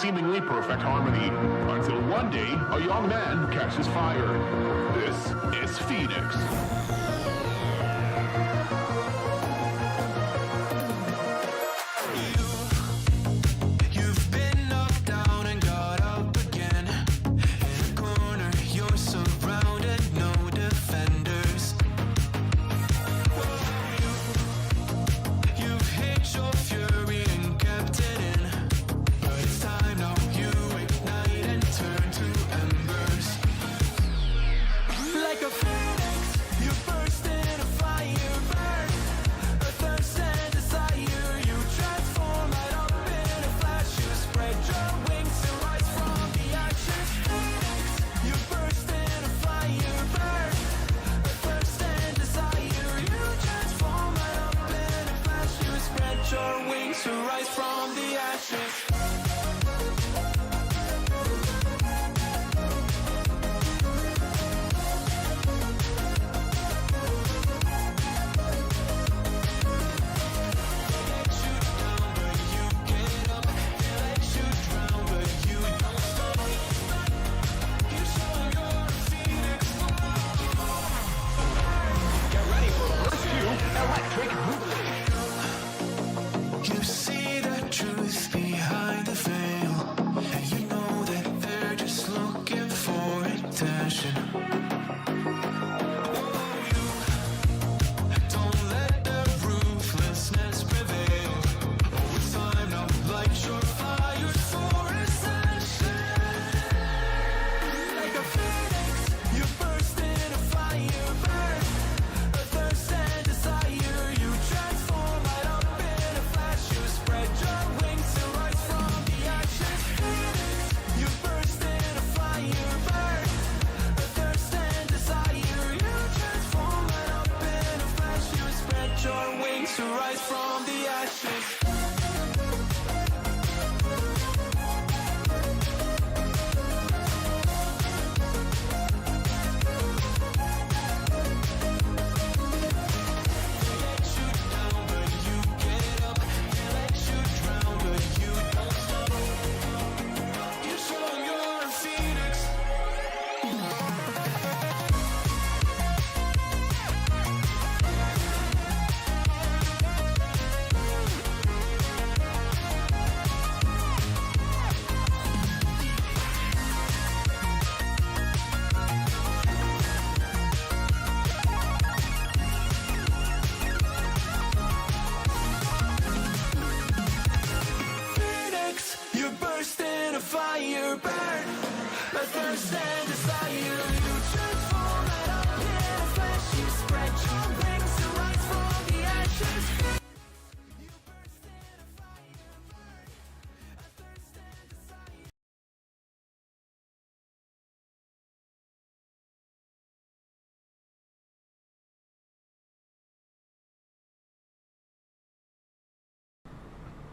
seemingly perfect harmony until one day a young man catches fire. This is Phoenix. To rise from the ashes.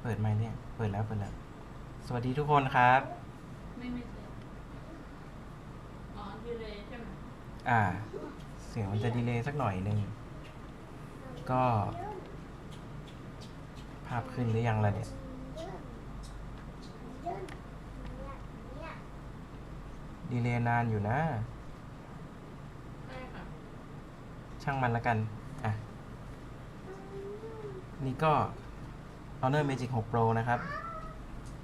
เปิดไหมค์เนี่ย เปิดแล้ว เปิดแล้ว สวัสดีทุกคนครับ ไม่ไม่เสร็จอ๋อดีเลยใช่ไหมอ่า เสียงมันจะดีเลย์สักหน่อยหนึ่ง ก็ ภาพขึ้นหรือยังล่ะเนี่ย ดีเลย์นานอยู่นะ ได้ค่ะช่างมันละกัน อะ นี่ก็ Honor Magic 6 Pro นะครับ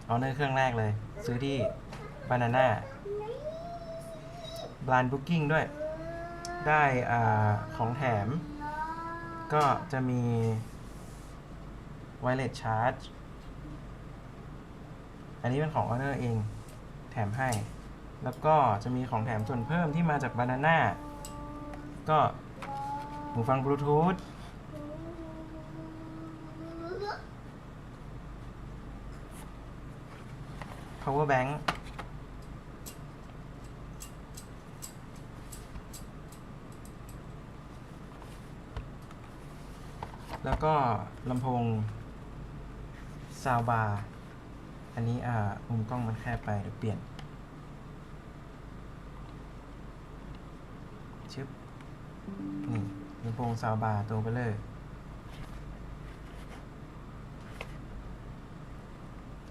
Honor เครื่องแรกเลย ซื้อที่ Banana Blind Booking ด้วย ได้อของแถม ก็จะมี Wireless Charge อันนี้เป็นของ Honor เอง แถมให้ แล้วก็จะมีของแถมส่วนเพิ่มที่มาจาก Banana ก็หูฟังบลูทูธ power bank แล้วก็ลำโพงซาวบาร์อันนี้อ่ามุมกล้องมันแคบไปเดี๋ยวเปลี่ยนชึบนี่ลำโพงซาวบาร์ตัวเบลเลอร์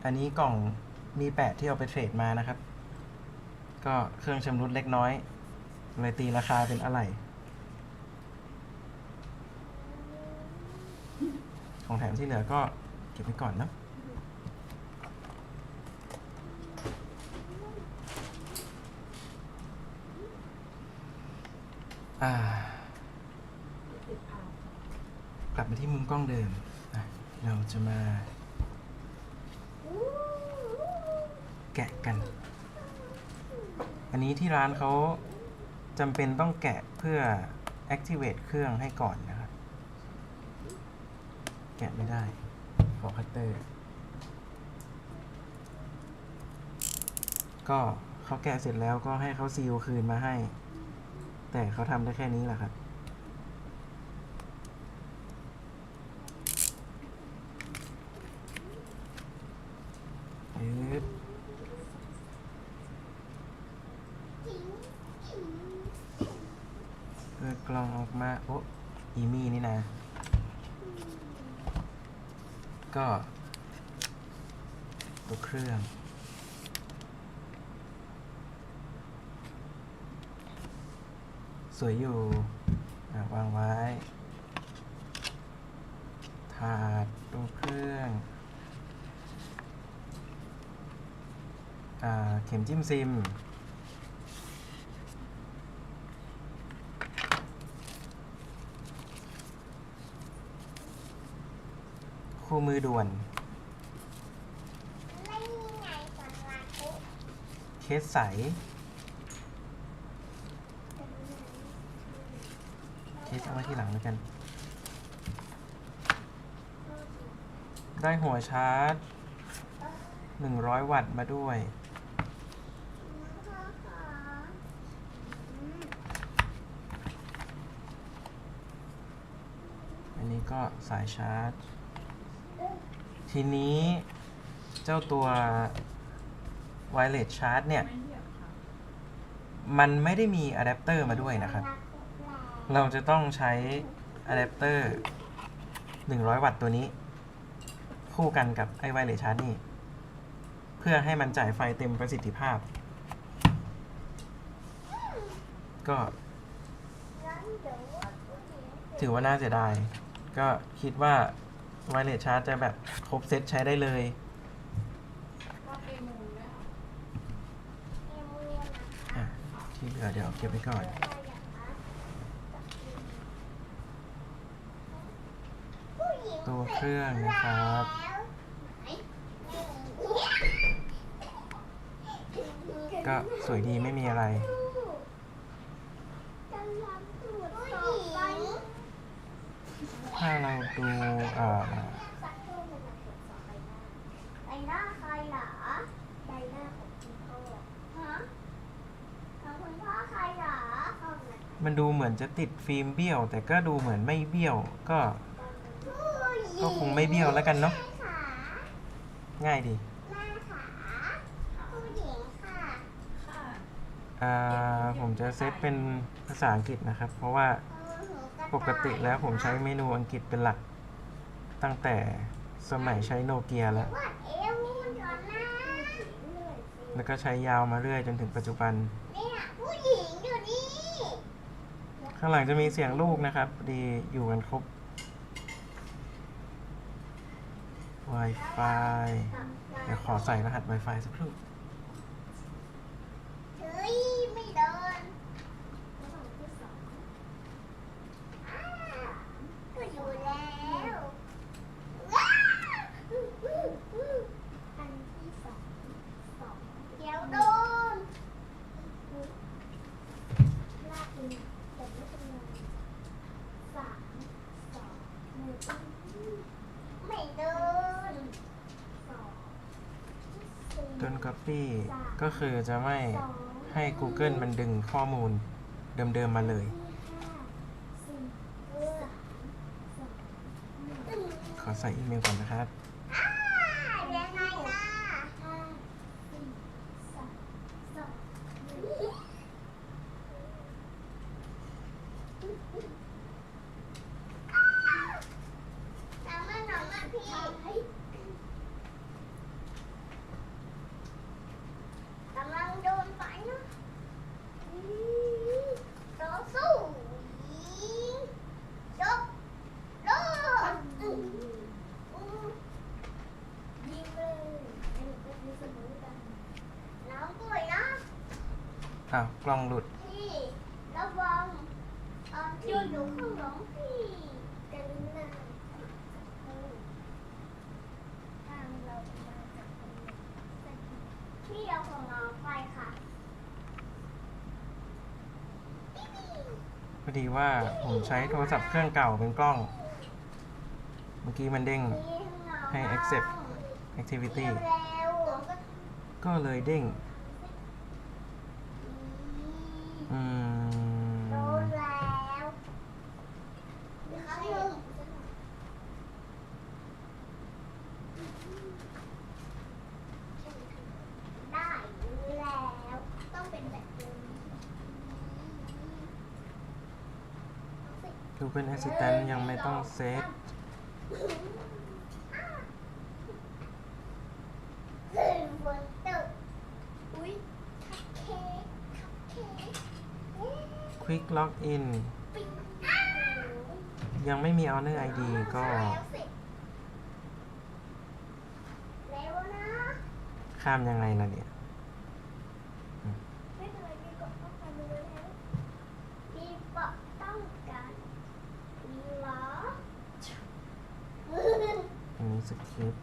อันนี้กล่อง มีแปดที่เอาไปเทรดมานะครับ ก็เครื่องชำรุดเล็กน้อยเลยตีราคาเป็นอะไรของแถมที่เหลือก็เก็บไว้ก่อนเนอะอ่ากลับมาที่มุมกล้องเดิม เราจะมา แกะกัน อันนี้ที่ร้านเขาจำเป็นต้องแกะเพื่อ activate เครื่องให้ก่อนนะครับ แกะไม่ได้ขอคัตเตอร์ ก็เขาแกะเสร็จแล้วก็ให้เขาซีลคืนมาให้ แต่เขาทำได้แค่นี้แหละครับปึ๊บเปิดกล่องออกมา โอ้อีมี่นี่นะ ก็ ตัวเครื่อง สวยอยู่วางไว้ ถาดตัวเครื่องอเข็มจิ้มซิม มือด่วน เคสใส เคสเอาไว้ที่หลังแล้วกัน ได้หัวชาร์จ 100 วัตต์มาด้วย อันนี้ก็สายชาร์จ ทีนี้เจ้าตัว Wireless Charge เนี่ย มันไม่ได้มีอะแดปเตอร์มาด้วยนะครับ เราจะต้องใช้อะแดปเตอร์ 100 วัตต์ตัวนี้ คู่กันกับไอ้ Wireless Charge นี่ เพื่อให้มันจ่ายไฟเต็มประสิทธิภาพ ก็ ถือว่าน่าเสียดาย ก็คิดว่า Wireless Charge จะแบบครบเซตใช้ได้เลยอะที่เหลือเดี๋ยวเก็บไว้ก่อน ตัวเครื่องนะครับ ก็สวยดีไม่มีอะไร ถ้าเราดูอ่าใบหน้าใครเหรอใบหน้าของคุณพ่อฮะของคุณพ่อใครเหรอของไหนมันดูเหมือนจะติดฟิล์มเบี้ยว แต่ก็ดูเหมือนไม่เบี้ยว ก็ผู้หญิงก็คงไม่เบี้ยวแล้วกันเนาะแม่ขาง่ายดีแม่ขาผู้หญิงค่ะค่ะอ่าผมจะเซตเป็นภาษาอังกฤษนะครับ เพราะว่าเออหนูระ ปกติแล้วผมใช้เมนูอังกฤษเป็นหลัก ตั้งแต่สมัยใช้โนเกียแล้ว แล้วก็ใช้ยาวมาเรื่อยจนถึงปัจจุบัน ข้างหลังจะมีเสียงลูกนะครับ ดีอยู่กันครบ Wi-Fi เดี๋ยวขอใส่รหัส Wi-Fi สักครู่ เฮ้ยไม่เดินอ่าก็อยู่แล้วว้าวอันที่สองสองเดี๋ยวโดนลากเป็นแต่ไม่เป็นไรสามสองหนึ่งไม่เดินสองสี่ ต้น Copy ก็ คือจะไม่ให้ Google มันดึงข้อมูลเดิมๆมาเลย ขอใส่อีเมลก่อนนะครับ ยังไงล่ะทำให้หน่อยมาพี่ อ้าวกล้องหลุด พี่ระวังตอนที่อยู่ข้างหลังพี่กันนะทางเรามาจากตรงนี้พี่เอาของน้องไปค่ะพอดีว่าผมใช้โทรศัพท์เครื่องเก่าเป็นกล้อง เมื่อกี้มันเด้ง ให้ accept activity เร็วก็เลยเด้ง อืโดมนแล้วครั้งหนึ่ได้แล้ว ต้องเป็นแบบนี้ Google Assistant ยังไม่ต้องเซต ขึ้นบนตึกอุ้ยคัพเค้กคัพเค้กเอ๊ะ Quick Login ปิ๊งอ้าวยังไม่มี Honor ID ก็แล้วสิเร็ข้ามยังไงล่ะเนี่ยมีเข้าไปดูแล้วพี่ปะต้องการมีเหรออันนี้สคริป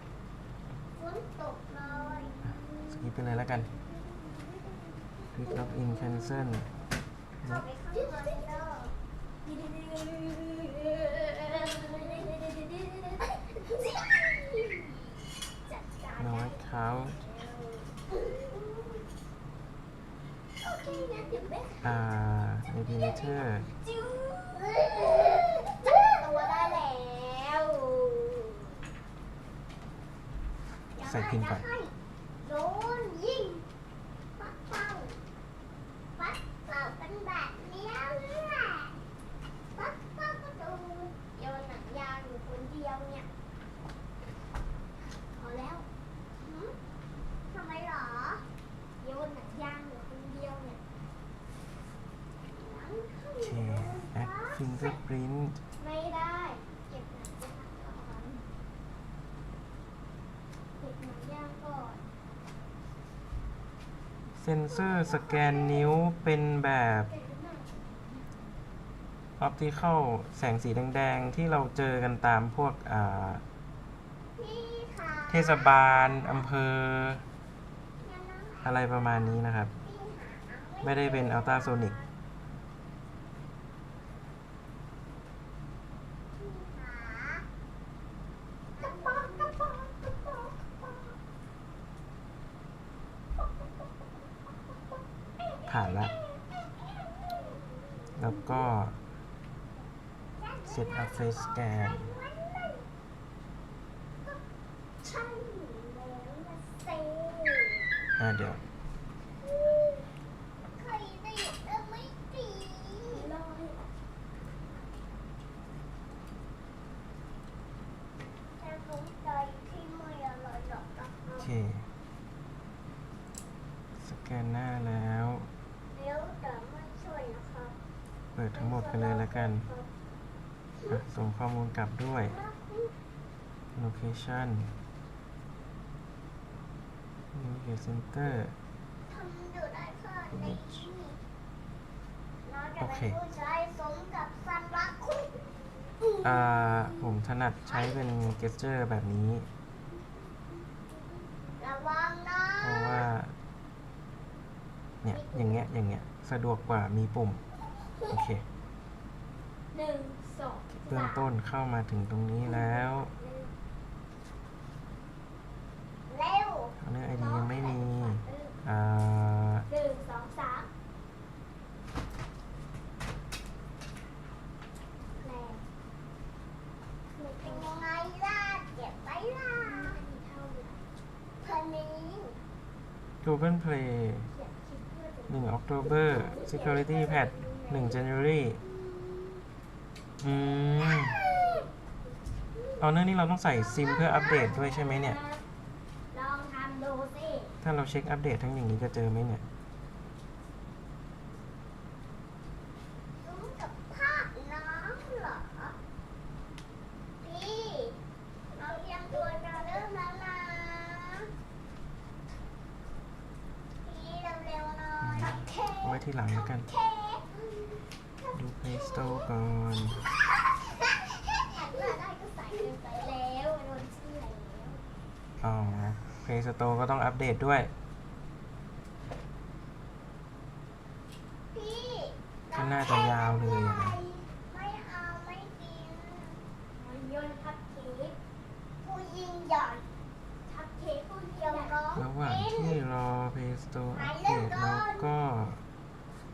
ฝนตกลยสคริปไปเลยแล้วกัน Quick Login Cancel เข้าไปข้างในเด้อการ No ได้ Account โอเคงั้ นเดี๋ยวแม่อ่า Navigator จิ้วจับตัวได้แล้วใส่พินก่อน โดนยิงปักเป้าปักเป้าเป็นแบบนี้แหละปักเป้าก็โดนโยนหนังยางอยู่คนเดียวเนี่ย พอแล้วหืมทำไมหรอโยนหนังยางอยู่คนเดียวเนี่ยหนังข้าง โอเค Add Fingerprint ไม่ได้ เก็บหนังยางก่อนเก็บหนังยางก่อน เซนเซอร์สแกนนิ้วเป็นแบบออปติคอลแสงสีแดงๆ ที่เราเจอกันตามพวกเทศบาลอำเภอ อะไรประมาณนี้นะครับ ไม่ได้เป็นอัลตราโซนิก พี่หากระป๋องกระป๋องกระป๋องกระป๋อง ผ่านละ แล้วก็ Set up Face Scan ใช่แล้วนะเซ่อ่าเดี๋ยวที่ไม่อร่อยหรอกนะคโอเคสแกนหน้าแล้ว เดี๋ยวแต่ไม่ช่วยนะครับ เปิดทั้งหมดไปเลยแล้วกันอะส่งข้อมูลกลับด้วย Location Navigate Center ทำอยู่ได้ค่ะในที่น้อยแต่โอเคเป็นผู้ชายสมกับสันรักคุณอ่าผมถนัดใช้เป็น gesture แบบนี้ระวังนะเพราะว่า เนี่ย อย่างเงี้ย อย่างเงี้ย สะดวกกว่ามีปุ่ม โอเคหนึ่งสองเบื้องต้นเข้ามาถึงตรงนี้แล้วเร็วเนื้อไอดียังไม่มีอ่าหนึ่งสองสามแรงมันเป็นยังไงล่ะเจ็บไหมล่ะพันนี้ Google Play 1 October Security Patch 1 January อืมเอาเนื่องนี้เราต้องใส่ซิมเพื่ออัปเดตด้วยใช่ไหมเนี่ย ลองทำดูสิ ถ้าเราเช็คอัปเดตทั้งอย่างนี้จะเจอไหมเนี่ย รู้กับภาพน้ำเหรอ พี่ เราเตรียมตัวจะเริ่มแล้วนะ พี่เร็วๆหน่อยโอเค ไม่ ว้ที่หลังแล้วกัน เค้ก ดู Play Store ก่อน หันมาได้ก็ใส่เกินไปแล้วโดนชื่อแล้ว อ๋อ Play Store ก็ต้องอัปเดตด้วยพี่ก็น่าจะยาวเลยอะนะ ไม่เอาไม่กินมันยนต์ทับเค้กผู้ยิงใหญ่ทับเค้กผู้เดียวก็ระหว่างเป็นที่รอ Play Store อัปเดตแล้วก็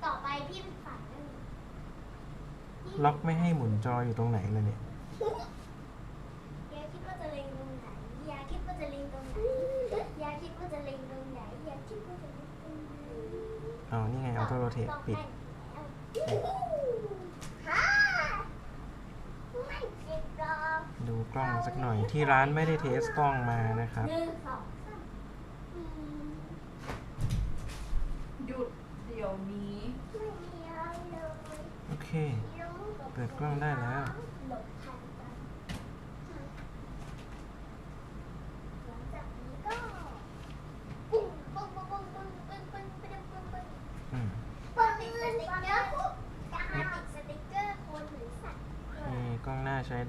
ต่อไปพี่ฝันเรื่องล็อกไม่ให้หมุนจออยู่ตรงไหนเลยเนี่ยย อ๋อ นี่ไง Auto Rotate ปิดฮ่าไม่ปิดหรอกดูกล้องสักหน่อยที่ร้านไม่ได้เทสกล้องมานะครับหนึ่งสองสามอืมหยุดเดี๋ยวนี้ไม่มีอะไรเลยโอเคลูกับเปิดกล้องได้แล้ว หลบทัน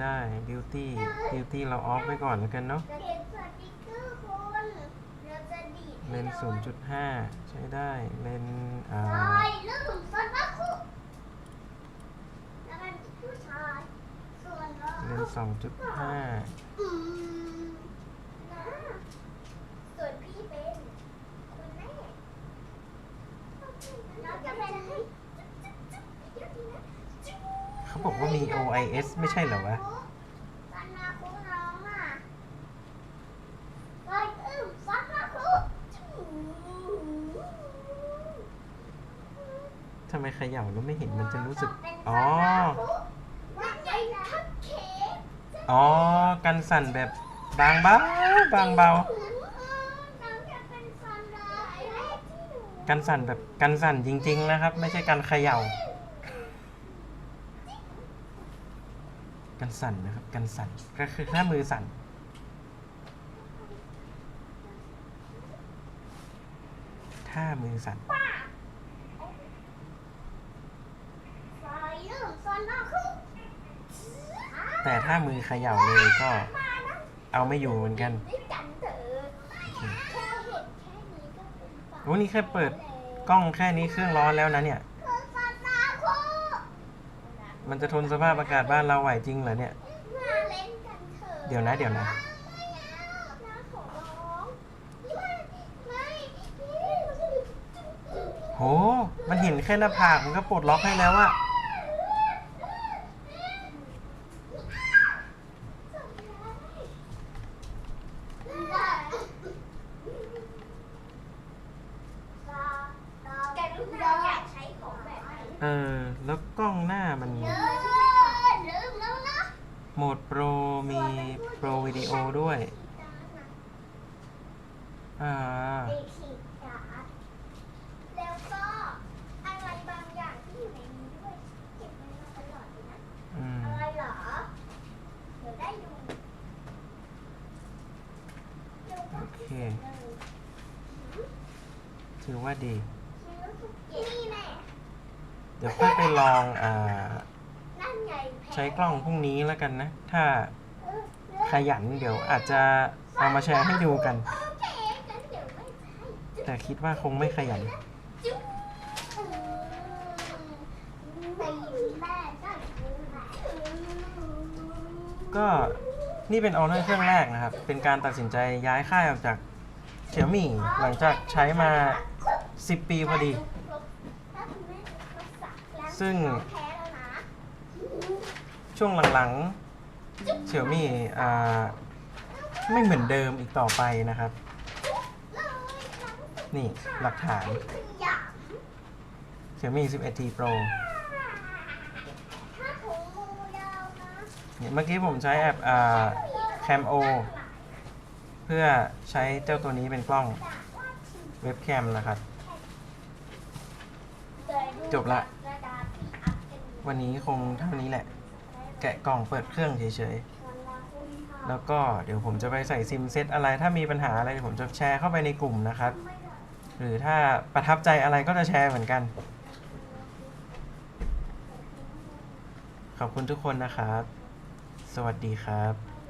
ได้บิวตี้บิวตี้เราออฟไปก่อนแล้วกันเนาะเลนศูนย์จุดห้าใช้ได้ เลนอ่าเลนสองจุดห้าเราจะเป็น เขาบอกว่ามี OIS ไม่ใช่เหรอวะสันนาคุน้องอะเฮ้ยอึ้มสันนาคุทำไมเขย่าแล้วไม่เห็นมันจะรู้สึก อ๋อมันใหญ่ทับเค้กอ๋อ กันสั่นแบบบางเบาบางเบาน้องจะเป็นสันดาไอ้แรกที่หนูกันสั่นแบบกันสั่นจริง ๆ นะครับ ไม่ใช่การเขย่า กันสั่นนะครับ กันสั่นก็คือถ้ามือสั่น ถ้ามือสั่นแต่ถ้ามือเขย่าเลยก็เอาไม่อยู่เหมือนกันด้วยกันเถอะแค่เห็นแค่นี้ก็เป็นฝันโอ้นี่แค่เปิดกล้องแค่นี้เครื่องร้อนแล้วนะเนี่ย มันจะทนสภาพอากาศบ้านเราไหวจริงเหรอเนี่ยมาเล่นกันเถอะเดี๋ยวนะ เดี๋ยวนะไม่เอานะขอร้องไม่ไม่โห มันเห็นแค่หน้าผากมันก็ปลดล็อกให้แล้วอะ แกรู้เราอยากใช้ของแบบไหน เออ แล้วกล้องหน้า มันเยอะลืมแล้วนะโหมดโปรมีโปรวิดีโอด้วย อ่า เด็กขีดการ์ดแล้วก็อะไรบางอย่างที่อยู่ในนี้ด้วยเก็บไว้มาตลอดเลยนะ อืม อะไรเหรอ เดี๋ยวได้ดูเดี๋ยวก็ โอเค เลย ถือว่าดี นี่แน่ เดี๋ยว ค่อยไปลองอ่านั่นไงแพ้ใช้กล้องพรุ่งนี้แล้วกันนะ ถ้าเออขยันเดี๋ยวอาจจะเอามาแชร์ให้ดูกันโอเคงั้นเดี๋ยวไม่ใช่แต่คิดว่าคงไม่ขยันจุ๊บตีแม่ได้รู้ไหมก็นี่เป็นออเดอร์เครื่องแรกนะครับ เป็นการตัดสินใจย้ายค่ายออกจากเฉียวหมี่หลังจากใช้มา 10 ปีพอดี ซึ่งช่วงหลังๆเฉียวมี่อ่าไม่เหมือนเดิมอีกต่อไปนะครับ นี่หลักฐานเฉียวมี่ 11T Pro เนี่ยเมื่อกี้ผมใช้แอปอ่า Cam-O เพื่อใช้เจ้าตัวนี้เป็นกล้องเว็บแคมนะครับ จบละ วันนี้คงเท่านี้แหละ แกะกล่องเปิดเครื่องเฉยๆ แล้วก็เดี๋ยวผมจะไปใส่ซิมเซ็ตอะไร ถ้ามีปัญหาอะไรผมจะแชร์เข้าไปในกลุ่มนะครับ หรือถ้าประทับใจอะไรก็จะแชร์เหมือนกัน ขอบคุณทุกคนนะครับ สวัสดีครับ